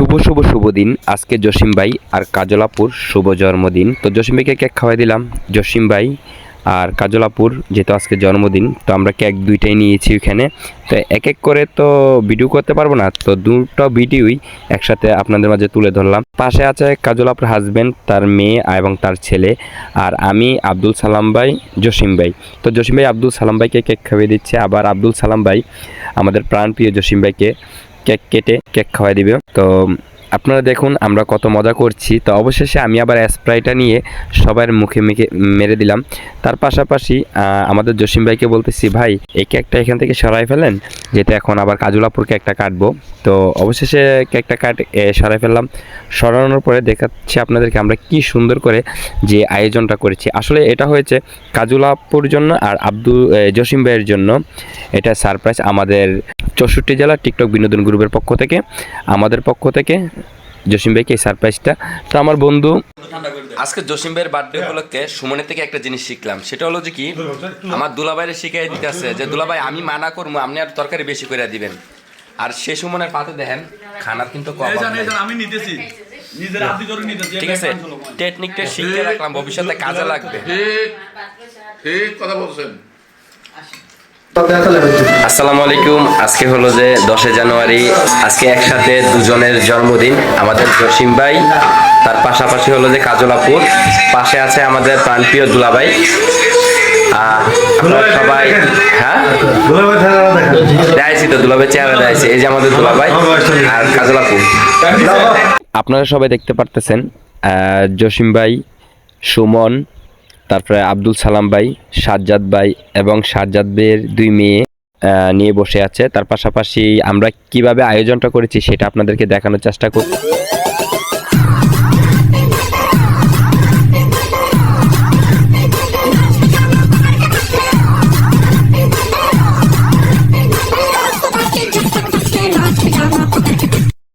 শুভ শুভ শুভ দিন। আজকে জসিম ভাই আর কাজলাপুর শুভ জন্মদিন। তো জসিম ভাইকে কেক খাওয়াই দিলাম। জসিম ভাই আর কাজলাপুর যেহেতু আজকে জন্মদিন, তো আমরা কেক দুইটাই নিয়েছি ওইখানে। তো এক এক করে তো ভিডিও করতে পারব না, তো দুটো ভিডিওই একসাথে আপনাদের মাঝে তুলে ধরলাম। পাশে আছে কাজলাপুর হাজবেন্ড তার মেয়ে এবং তার ছেলে আর আমি আব্দুল সালাম ভাই, জসিম ভাই। তো জসিম ভাই, আব্দুল সালাম ভাইকে কেক খাইয়ে দিচ্ছে। আবার আব্দুল সালাম ভাই, আমাদের প্রাণপ্রিয় জসিম ভাইকে কেক কেটে কেক খাওয়াই দিবে। তো আপনারা দেখুন, আমরা কত মজা করছি। তো অবশেষে আমি আবার স্প্রাইটা নিয়ে সবার মুখে মুখে মেরে দিলাম। তার পাশাপাশি আমাদের জসিম ভাইকে বলতেছি, ভাই, এই কেকটা এখান থেকে সরাই ফেলেন, যেটা এখন আবার কাজুলাপুর কেকটা কাটবো। তো অবশেষে কেকটা কাট সরাই ফেললাম। সরানোর পরে দেখাচ্ছি আপনাদেরকে আমরা কি সুন্দর করে যে আয়োজনটা করেছি। আসলে এটা হয়েছে কাজুলাপুর জন্য আর আব্দুল জসিম ভাইয়ের জন্য। এটা সারপ্রাইজ আমাদের চৌষট্টি জেলা টিকটক বিনোদন গ্রুপের পক্ষ থেকে। আমাদের পক্ষ থেকে জসিম ভাইকে এই সারপ্রাইজটা তো আমার বন্ধু আজকে জসিম ভাইয়ের বার্থডে উপলক্ষে সুমনের থেকে একটা জিনিস শিখলাম। সেটা হলো যে কি আমার দুলাভাইয়ের শিখাই দিতেছে যে দুলাভাই আমি মানা করব আপনি আর তরকারি বেশি করে দিবেন। আর সে সুমনের পাতে দেখেন খানার কিন্তু কম আমি নিতেছি। ঠিক আছে টেকনিকটা শিখে রাখলাম ভবিষ্যতে কাজে লাগবে। ঠিক ঠিক কথা বলছেন। আসসালামু আলাইকুম। আজকে হলো যে দশে জানুয়ারি। আজকে একসাথে দুজনের জন্মদিন। আমাদের জসিম ভাই, তার পাশাপাশি হলো যে কাজলাপুর পাশে আছে আমাদের প্রাণপ্রিয় দুলাভাই। আপনারা সবাই হ্যাঁ? চেহারা এই যে আমাদের দুলাভাই আর কাজলাপুর আপনারা সবাই দেখতে পারতেছেন জসিম ভাই, সুমন, তারপরে আব্দুল সালাম ভাই, সাজ্জাদ ভাই এবং সাজ্জাদ ভাইয়ের দুই মেয়ে। নিয়ে বসে আছে। তার পাশাপাশি আমরা কীভাবে আয়োজনটা করেছি সেটা আপনাদেরকে দেখানোর চেষ্টা করব।